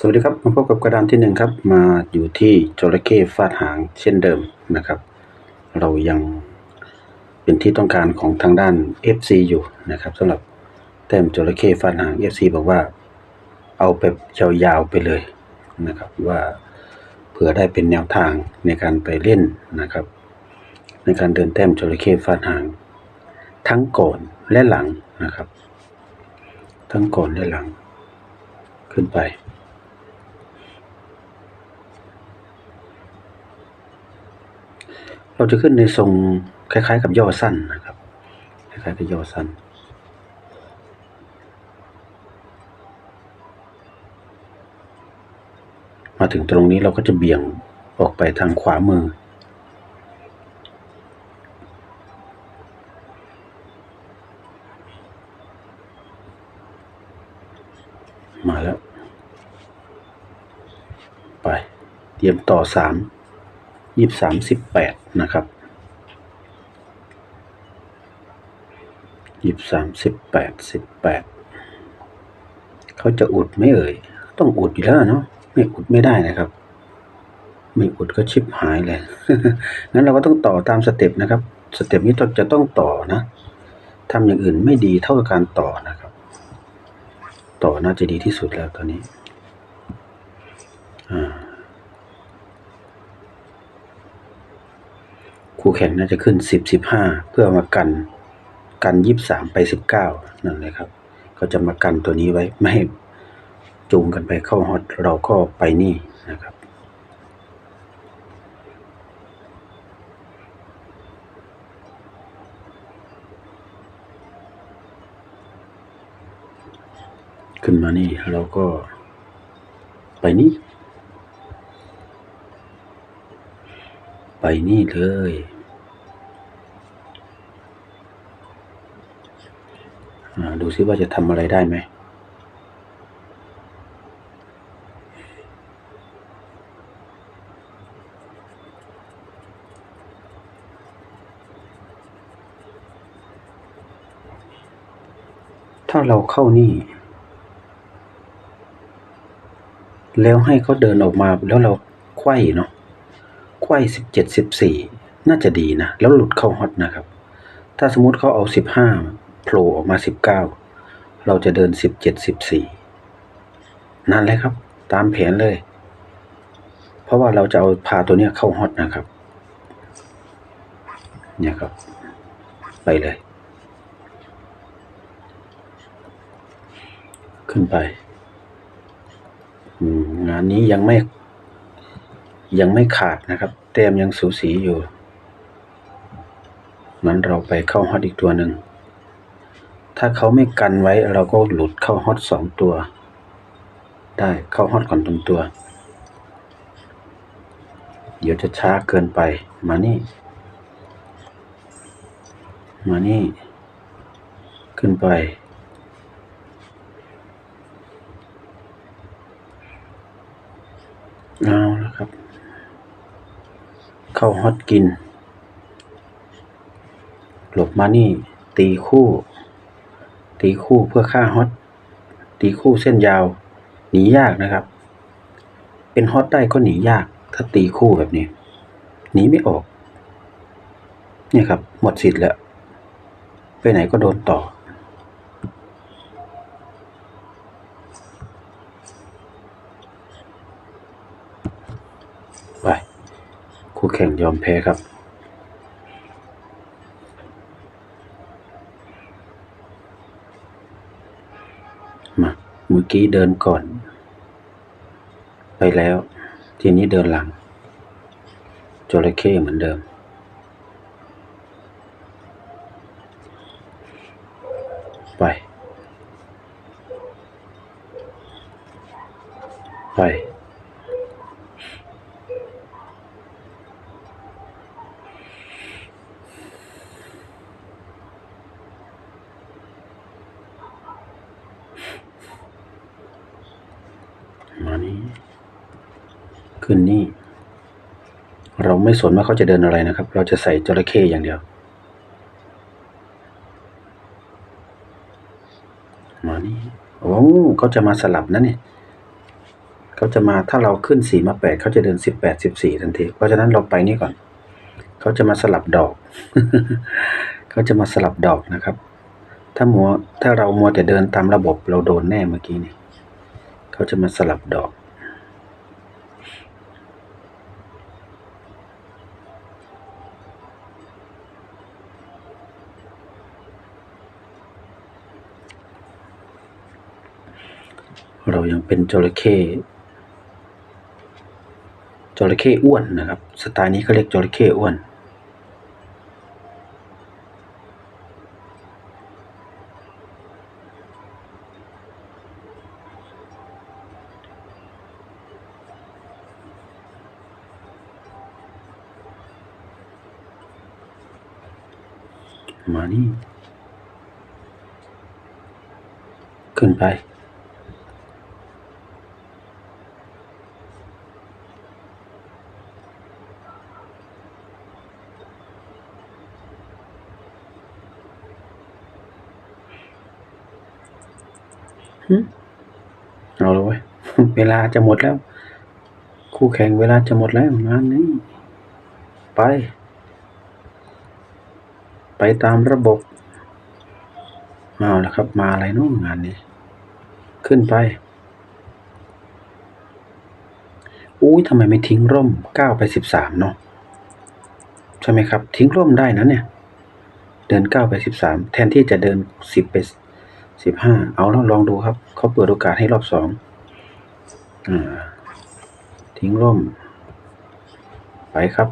สวัสดีครับมาพบกับกระดานที่หนึ่งครับ มาอยู่ที่จระเข้ฟาดหางเช่นเดิมนะครับ เรายังเป็นที่ต้องการของทางด้าน FC อยู่นะครับสำหรับแต้มจระเข้ฟาดหาง FC บอกว่า เอาแบบยาวๆไปเลยนะครับว่าเผื่อได้เป็นแนวทางในการไปเล่นนะครับ ในการเดินแต้มจระเข้ฟาดหาง ทั้งก่อนและหลังนะครับ ทั้งก่อนและหลัง ขึ้นไป เราจะขึ้นในทรงคล้ายๆ กับย่อสั้นนะครับ คล้ายๆกับย่อสั้น มาถึงตรงนี้เราก็จะเบี่ยงออกไปทางขวามือ มาแล้ว ไป เตรียมต่อสาม ยี่สามสิบแปดนะครับยี่สามสิบแปดสิบแปดเขาจะอุดไม่เอ่ย ต้องอุดอยู่แล้วเนาะไม่อุดไม่ได้นะครับ ไม่อุดก็ชิบหายเลยงั้นเราก็ต้องต่อตามสเต็ปนะครับ สเต็ปนี้ต้องจะต้องต่อนะทำอย่างอื่นไม่ดีเท่ากับการต่อนะครับ ต่อน่าจะดีที่สุดแล้วตอนนี้ อ่า คู่แข่งน่าจะขึ้นสิบสิบห้าเพื่อมากันกันยี่สามไปสิบเก้านั่นเลยครับ ก็จะมากันตัวนี้ไว้ไม่ให้จูงกันไปเข้าฮอตเราก็ไปนี่นะครับ ขึ้นมานี่เราก็ไปนี่ ไปนี่เลยดูซิว่าจะทำอะไรได้ไหม ถ้าเราเข้านี่ แล้วให้เขาเดินออกมาแล้วเราไขว้เนาะ ไขว้สิบเจ็ดสิบสี่น่าจะดีนะ แล้วหลุดเข้าฮอตนะครับ ถ้าสมมติเขาเอาสิบห้าโผล่ออกมาสิบเก้าเราจะเดินสิบเจ็ดสิบสี่นั่นเลยครับ ตามแผนเลย เพราะว่าเราจะเอาพาตัวเนี้ยเข้าฮอตนะครับ เนี่ยครับ ไปเลย ขึ้นไปงานนี้ยังไม่ ยังไม่ขาดนะครับ แต้มยังสูสีอยู่งั้นเราไปเข้าฮอตอีกตัวหนึ่ง ถ้าเขาไม่กันไว้เราก็หลุดเข้าฮอตสองตัว ได้เข้าฮอตก่อนตรงตัว เดี๋ยวจะช้าเกินไป มานี่ มานี่ ขึ้นไปเอา เข้าฮอตกิน หลบมานี่ ตีคู่ ตีคู่เพื่อฆ่าฮอต ตีคู่เส้นยาว หนียากนะครับ เป็นฮอตได้ก็หนียาก ถ้าตีคู่แบบนี้ หนีไม่ออก เนี่ยครับ หมดสิทธิ์แล้ว ไปไหนก็โดนต่อ ไป คู่แข่งยอมแพ้ครับมาเมื่อกี้เดินก่อน ไปแล้ว ทีนี้เดินหลังจระเข้เหมือนเดิม ไป ไป มานี้ ขึ้นนี่ เราไม่ สนว่าเขาจะเดินอะไรนะครับ เราจะใส่จระเข้อย่างเดียว มานี่โอ้เขาจะมาสลับนะเนี่ยเขาจะมาถ้าเราขึ้นสี่มาแปดเขาจะเดินสิบแปดสิบสี่ทันที เพราะฉะนั้นเราไปนี่ก่อน เขาจะมาสลับดอก เขาจะมาสลับดอกนะครับ ถ้ามัวถ้าเรามัวแต่เดินตามระบบเราโดนแน่เมื่อกี้นี่เขาจะมาสลับดอก เรายังเป็นจระเข้จระเข้อ้วนนะครับ สไตล์นี้เขาเรียกจระเข้อ้วน มานี่ ขึ้นไป หึเอาเลยเว้ย เวลาจะหมดแล้ว คู่แข่งเวลาจะหมดแล้วงานนี้ ไป ไปตามระบบเอาละครับ มาอะไรน้องงานนี้ ขึ้นไปอุ้ยทำไมไม่ทิ้งร่มก้าวไปสิบสามเนาะใช่ไหมครับ ทิ้งร่มได้นะเนี่ย เดินเก้าไปสิบสามแทนที่จะเดินสิบไปสิบห้าเอาแล้วลองดูครับ เขาเปิดโอกาสให้รอบสอง ทิ้งร่ม ไปครับ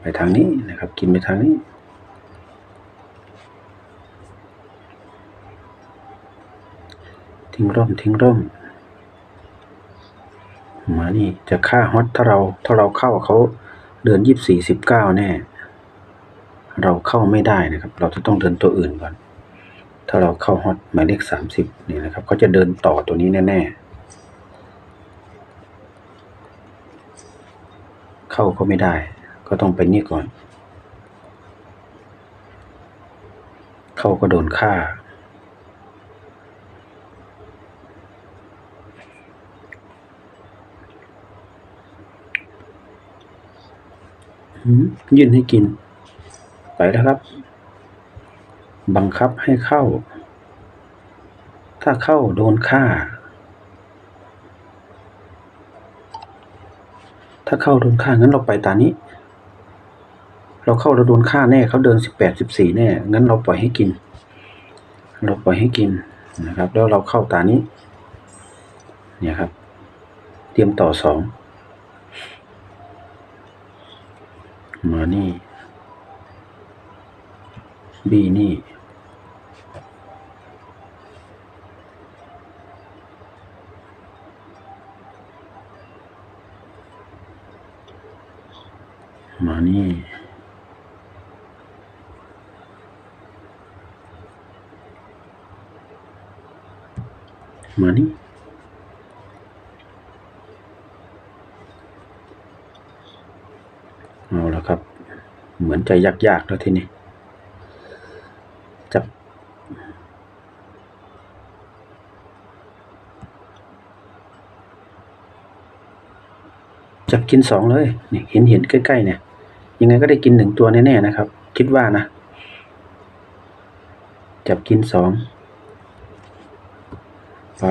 ไปทางนี้นะครับ กินไปทางนี้ ทิ้งร่ม ทิ้งร่ม มานี่จะฆ่าฮอตถ้าเราถ้าเราเข้าเขาเดินยี่สิบสี่สิบเก้าแน่ เราเข้าไม่ได้นะครับ เราจะต้องเดินตัวอื่นก่อน ถ้าเราเข้าฮอตหมายเลขสามสิบนี่นะครับเขาจะเดินต่อตัวนี้แน่ ๆ เข้าก็ไม่ได้ ก็ต้องไปนี่ก่อน เข้าก็โดนฆ่าหืมยื่นให้กิน ไปแล้วครับ บังคับให้เข้า ถ้าเข้าโดนฆ่า ถ้าเข้าโดนฆ่างั้นเราไปตานี้ เราเข้าเราโดนฆ่าแน่เขาเดินสิบแปดสิบสี่แน่ งั้นเราปล่อยให้กิน เราปล่อยให้กินนะครับ แล้วเราเข้าตานี้ เนี่ยครับ เตรียมต่อสองมานี่ บีนี่ มานี่มานี่เอาล้วครับ เหมือนจะยากๆแล้วทีนี้จับจับกินสองเลยเนี่เห็นเห็นใกล้ๆเนี่ย ยังไงก็ได้กินหนึ่งตัวแน่ๆนะครับ คิดว่านะ จับกินสองไป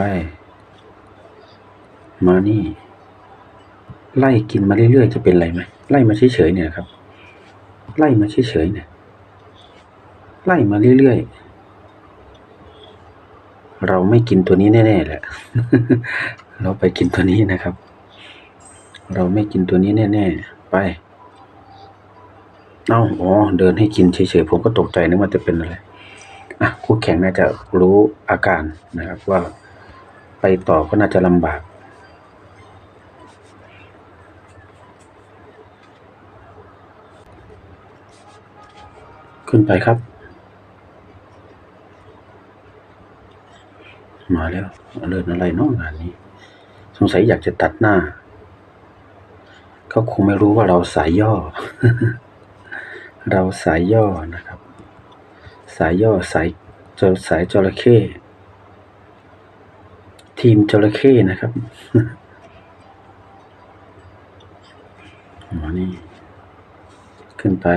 มานี่ ไล่กินมาเรื่อยๆจะเป็นไรไหมไล่มาเฉยๆเนี่ยครับ ไล่มาเฉยๆเนี่ย ไล่มาเรื่อยๆ เราไม่กินตัวนี้แน่ๆแหละ เราไปกินตัวนี้นะครับ เราไม่กินตัวนี้แน่ๆ ไป เอ้าอ๋อเดินให้กินเฉยๆผมก็ตกใจนึกว่าจะเป็นอะไรอะคู่แข่งน่าจะรู้อาการนะครับ ว่าไปต่อก็น่าจะลำบากขึ้นไปครับ มาแล้วเลินอะไรเน้องงานนี้ สงสัยอยากจะตัดหน้า เขาคงไม่รู้ว่าเราสายย่อ เราสายย่อนะครับ สายย่อสายจสายจระเข้ทีมจระเข้นะครับอ๋อนี่ ขึ้นไป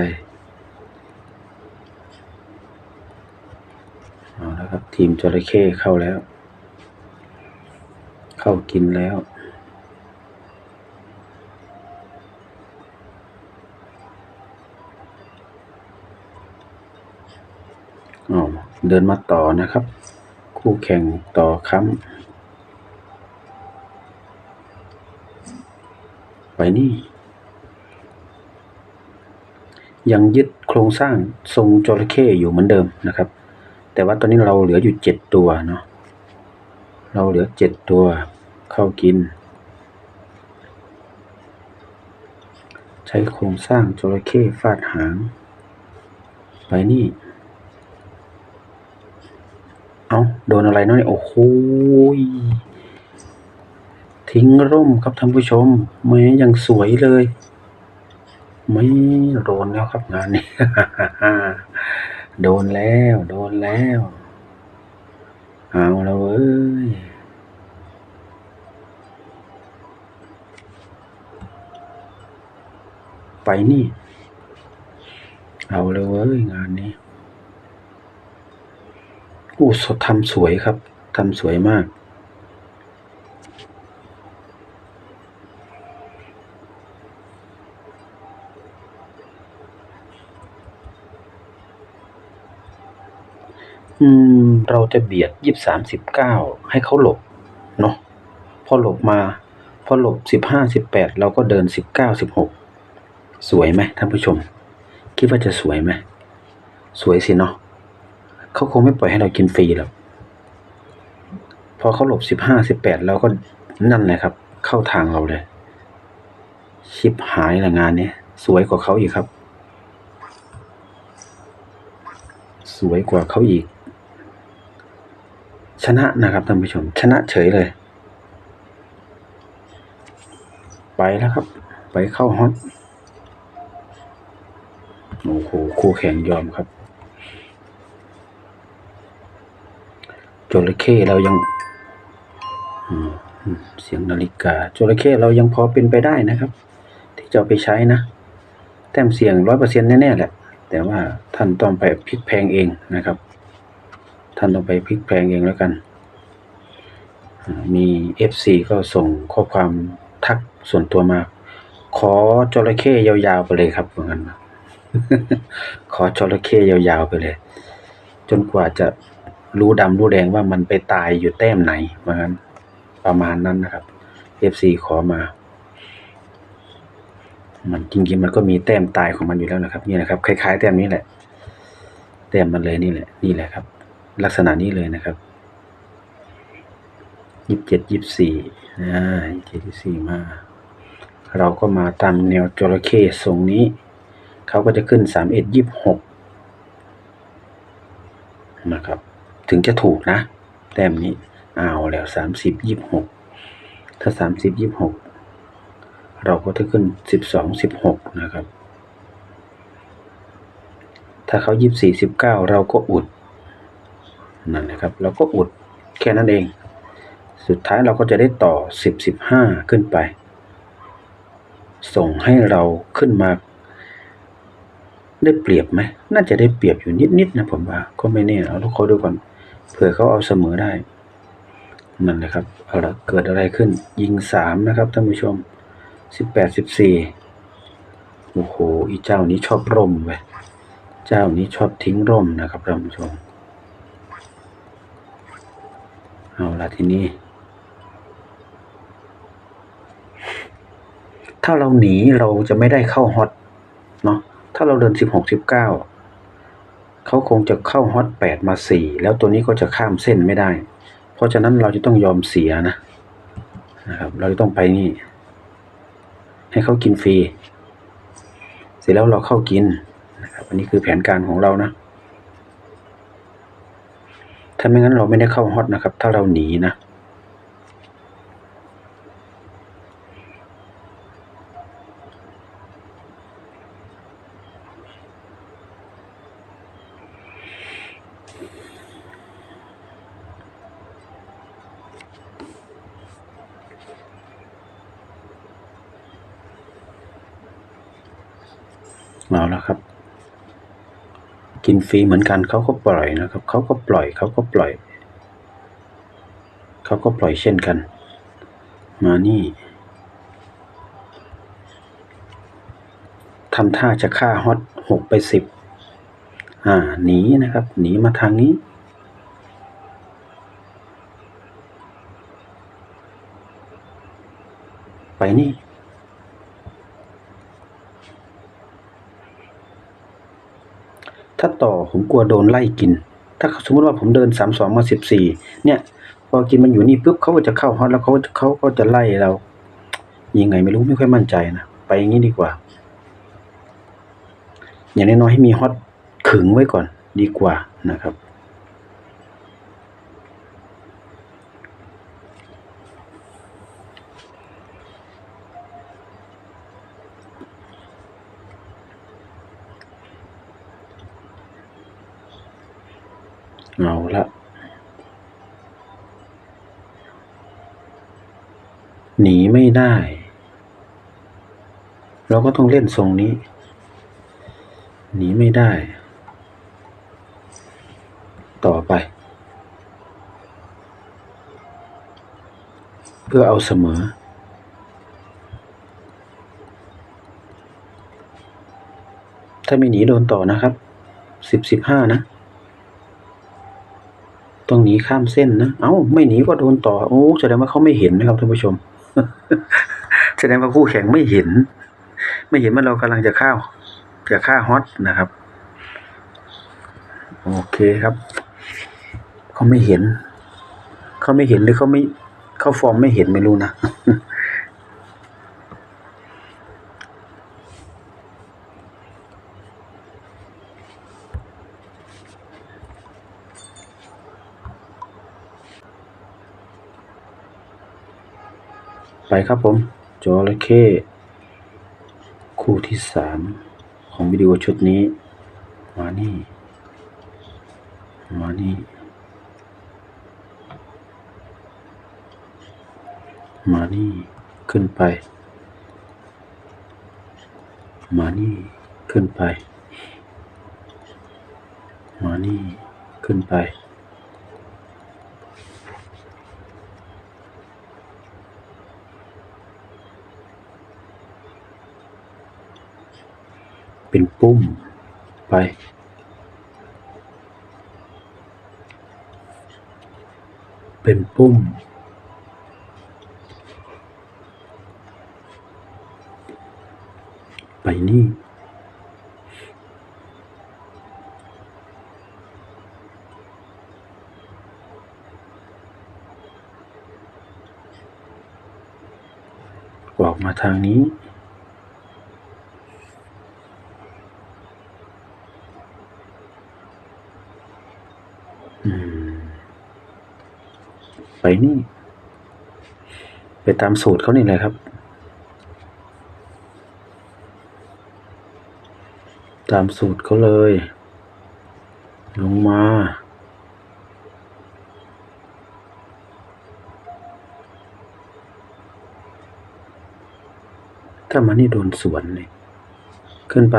เอาแล้วครับ ทีมจระเข้เข้าแล้ว เข้ากินแล้ว อ๋อ เดินมาต่อนะครับ คู่แข่งต่อค้ำไปนี่ ยังยึดโครงสร้างทรงจระเข้อยู่เหมือนเดิมนะครับ แต่ว่าตอนนี้เราเหลืออยู่เจ็ดตัวเนาะเราเหลือเจ็ดตัวเข้ากิน ใช้โครงสร้างจระเข้ฟาดหาง ไปนี่ เอาโดนอะไรเนาะเนี่ยโอ้โหทิ้งร่มครับท่านผู้ชมแม้ยังสวยเลย ไม่โดนแล้วครับงานนี้ โดนแล้ว โดนแล้วเอาแล้วเว้ยไปนี่ เอาเลยเว้ยงานนี้ อู้สดทำสวยครับทำสวยมากอืมเราจะเบียดยี่สามสิบเก้าให้เขาหลบเนาะพอหลบมา พอหลบสิบห้าสิบแปดเราก็เดินสิบเก้าสิบหกสวยไหมท่านผู้ชม คิดว่าจะสวยไหม สวยสิเนาะ เขาคงไม่ปล่อยให้เรากินฟรีหรอกพอเขาหลบสิบห้าสิบแปดเราก็นั่นแหละครับ เข้าทางเราเลย ชิบหายละงานเนี้ยสวยกว่าเขาอีกครับ สวยกว่าเขาอีก ชนะนะครับท่านผู้ชม ชนะเฉยเลย ไปแล้วครับ ไปเข้าฮอตโอ้โหคู่แข่งยอมครับ จระเข้เรายังเสียงนาฬิกาจระเข้เรายังพอเป็นไปได้นะครับ ที่จะไปใช้นะ แต้มเสียงร้อยเปอร์เซ็นแน่ๆแหละ แต่ว่าท่านต้องไปพลิกแพงเองนะครับ ท่านต้องไปพลิกแพงเองแล้วกัน มีเอฟซีก็ส่งข้อความทักส่วนตัวมา ขอจระเข้ยาวๆไปเลยครับว่างั้นนขอจระเข้ยาวๆไปเลย จนกว่าจะ รู้ดำรู้แดงว่ามันไปตายอยู่แต้มไหนว่างั้นประมาณนั้นนะครับ FC ขอมา มันจริงๆมันก็มีแต้มตายของมันอยู่แล้วนะครับ นี่นะครับ คล้าย ๆ แต้มนี้แหละ แต้มมันเลยนี่แหละ นี่แหละครับ ลักษณะนี้เลยนะครับยี่สิบเจ็ดยี่สิบสี่อ่ายี่สิบเจ็ดยี่สิบสี่มา เราก็มาตามแนวจระเข้ทรงนี้ เขาก็จะขึ้นสามเอ็ดยี่สิบหกนะครับ ถึงจะถูกนะ แต้มนี้เอาแล้วสามสิบยี่สิบหกถ้าสามสิบยี่สิบหกเราก็จะขึ้นสิบสองสิบหกนะครับ ถ้าเขายี่สิบสี่สิบเก้าเราก็อุดนั่นนะครับ เราก็อุดแค่นั้นเอง สุดท้ายเราก็จะได้ต่อสิบสิบห้าขึ้นไป ส่งให้เราขึ้นมาได้เปรียบไหม น่าจะได้เปรียบอยู่นิดๆนะผมว่า ก็ไม่แน่เอาทุกคนดูก่อน เผื่อเขาเอาเสมอได้ นั่นแหละครับ เอาละเกิดอะไรขึ้น ยิงสามนะครับท่านผู้ชมสิบแปดสิบสี่โอ้โห อีเจ้านี้ชอบร่มเว้เจ้านี้ชอบทิ้งร่มนะครับท่านผู้ชม เอาละทีนี้ ถ้าเราหนีเราจะไม่ได้เข้าฮอตเนาะ ถ้าเราเดินสิบหกสิบเก้า เขาคงจะเข้าฮอตแปดมาสี่แล้วตัวนี้ก็จะข้ามเส้นไม่ได้ เพราะฉะนั้นเราจะต้องยอมเสียนะนะครับ เราจะต้องไปนี่ ให้เขากินฟรี เสร็จแล้วเราเข้ากินนะครับอันนี้คือแผนการของเรานะ ถ้าไม่งั้นเราไม่ได้เข้าฮอตนะครับ ถ้าเราหนีนะ เอาแล้วครับ กิน ฟรีเหมือนกันเขาก็ปล่อยนะครับเขาก็ปล่อยเขาก็ปล่อยเขาก็ปล่อยเช่นกัน มานี่ทำท่าจะฆ่าฮอตหกไปสิบอ่าหนีนะครับหนีมาทางนี้ไปนี่ ถ้าต่อผมกลัวโดนไล่กิน ถ้าสมมติว่าผมเดินสามสองมาสิบสี่เนี่ย พอกินมันอยู่นี่ปุ๊บเขาก็จะเข้าฮอตแล้วเขาเขาก็จะไล่เรายังไงไม่รู้ไม่ค่อยมั่นใจนะไปอย่างนี้ดีกว่า อย่างน้อยๆให้มีฮอตขึงไว้ก่อนดีกว่านะครับ เอาละหนีไม่ได้ เราก็ต้องเล่นทรงนี้ หนีไม่ได้ ต่อไป เพื่อเอาเสมอ ถ้าไม่หนีโดนต่อนะครับสิบสิบห้านะ ต้องหนีข้ามเส้นนะ เอ้า ไม่หนีก็โดนต่อ โอ้ แสดงว่าเขาไม่เห็นนะครับท่านผู้ชม แสดงว่าคู่แข่งไม่เห็น ไม่เห็นว่าเรากำลังจะข้าจะฆ่าฮอตนะครับ โอเคครับ เขาไม่เห็น เขาไม่เห็นหรือเขาไม่ เขาฟอร์มไม่เห็นไม่รู้นะ ไปครับผมจระเข้คู่ที่สามของวิดีโอชุดนี้ มานี่ มานี่ มานี่ขึ้นไป มานี่ขึ้นไป มานี่ขึ้นไป เปุ้ม ไปเป็นปุ้มไปนี่ ออกมาทางนี้ อืม ไป นี่ ไปตามสูตรเขานี่แหละครับ ตามสูตรเขาเลย ลงมาถ้ามานี่โดนสวนเลยขึ้นไป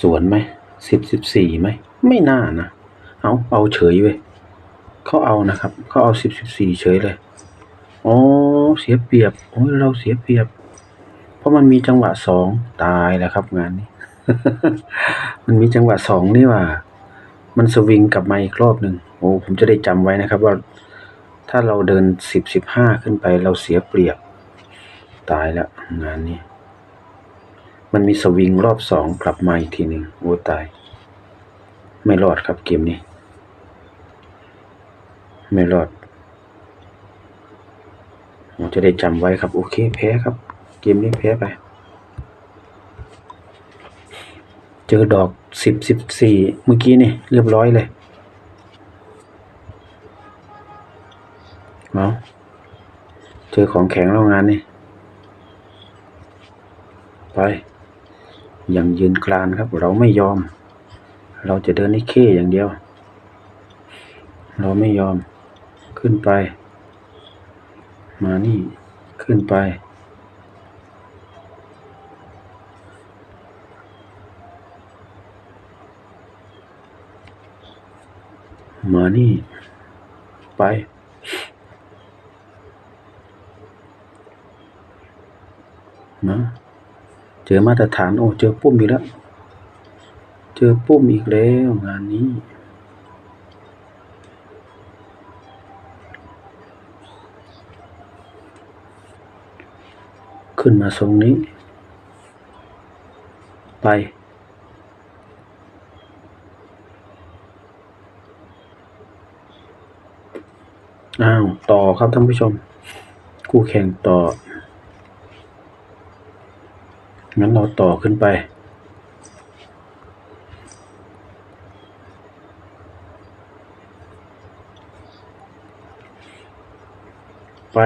สวนไหมสิบสิบสี่ไหม ไม่น่านะ เอาเอาเฉยเว้ยเขาเอานะครับเขาเอาสิบสิบสี่เฉยเลยอ๋อเสียเปรียบโอ้ยเราเสียเปรียบ เพราะมันมีจังหวะสองตายแล้วครับงานนี้ มันมีจังหวะสองนี่ว่า มันสวิงกลับมาอีกรอบหนึ่งโอ้ผมจะได้จำไว้นะครับว่า ถ้าเราเดินสิบสิบห้าขึ้นไปเราเสียเปรียบ ตายแล้วงานนี้ มันมีสวิงรอบสองกลับมาอีกทีหนึ่งโอ้ตาย ไม่รอดครับเกมนี้ ไม่รอดผมจะได้จำไว้ครับ โอเคแพ้ครับ เกมนี้แพ้ไป เจอดอกสิบสิบสี่เมื่อกี้นี่เรียบร้อยเลยเอาเจอของแข็งแล้วงานนี่ไปยังยืนกรานครับ เราไม่ยอม เราจะเดินให้เข้อย่างเดียว เราไม่ยอมขึ้นไป มานี่ขึ้นไป มานี่ ไปนะเจอมาตรฐาน โอ้ เจอปุ๊บอีกแล้ว เจอปุ้มอีกแล้วงานนี้ขึ้นมาทรงนี้ ไป อ้าว ต่อครับท่านผู้ชมคู่แข่งต่อ งั้นเราต่อขึ้นไป ไป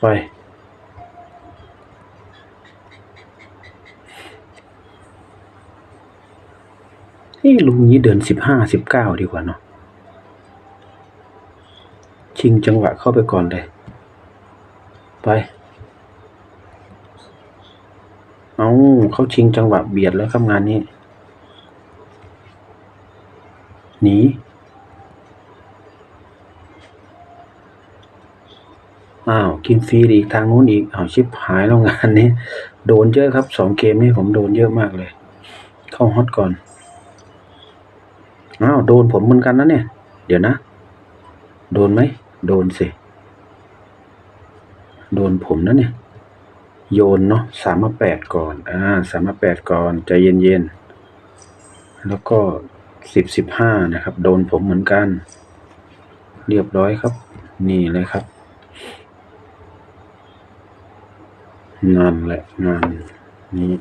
ไป นี่ลุงนี้เดินสิบห้าสิบเก้าดีกว่าเนาะ ชิงจังหวะเข้าไปก่อนเลย ไป เอาเขาชิงจังหวะเบียดแล้วครับงานนี้ หนีอ้าวกินฟรีอีกทางนู้นอีกอ้าวชิปหายแล้วงานนี้โดนเยอะครับสองเกมนี้ผมโดนเยอะมากเลย เข้าฮอตก่อนอ้าวโดนผมเหมือนกันนะเนี่ย เดี๋ยวนะ โดนไหมโดนสิ โดนผมนะเนี่ย โยนเนาะสามมาแปดก่อน อ่าสามมาแปดก่อนใจเย็นๆแล้วก็ สิบสิบห้านะครับ โดนผมเหมือนกัน เรียบร้อยครับ นี่เลยครับ งานแหละงานนี้